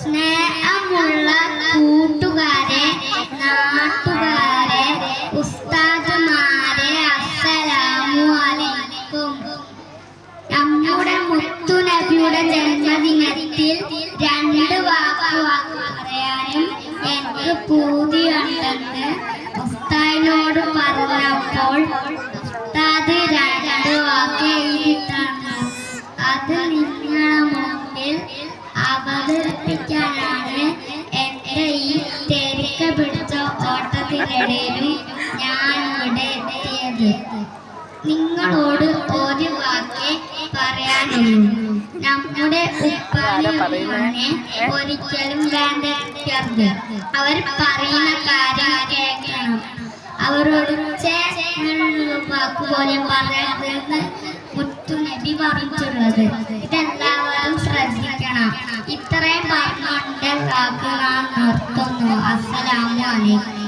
സ്നേഹമുള്ള കൂട്ടുകാരെ നാട്ടുകാരെ ഉസ്താദുമാരെ അസ്സലാമു അലൈക്കും. നമ്മുടെ മുത്തുനബിയുടെ ജന്മദിനത്തിൽ രണ്ട് വാക്ക് പറയാനും എനിക്ക് പൂതിയുണ്ടെന്ന് ഉസ്താദിനോട് പറഞ്ഞപ്പോൾ ഉസ്താദ് രണ്ട് വാക്ക് എഴുതിയിട്ടാണ്. അത് നിങ്ങളുടെ ഓട്ടത്തിനിടയിലും ഞാൻ ഇവിടെ എത്തിയത്. നിങ്ങളോട് ഒരു വാക്ക് പറയാനുള്ളൂ. നമ്മുടെ ഉപ്പാനെ ഒരിക്കലും വേണ്ട. അവർ പറയുന്ന കാര്യം കേൾക്കണം. അവരോട് ചേ എന്നുള്ള വാക്ക് പോലും പറയരുതെന്ന് മുത്തുനബി പറഞ്ഞിട്ടുള്ളത്. ഇതെല്ലാവരും ശ്രദ്ധിക്കണം. ഇത്രയും പറഞ്ഞുകൊണ്ട് ഞാൻ നിർത്തുന്നു. അസ്സലാമു അലൈക്കും.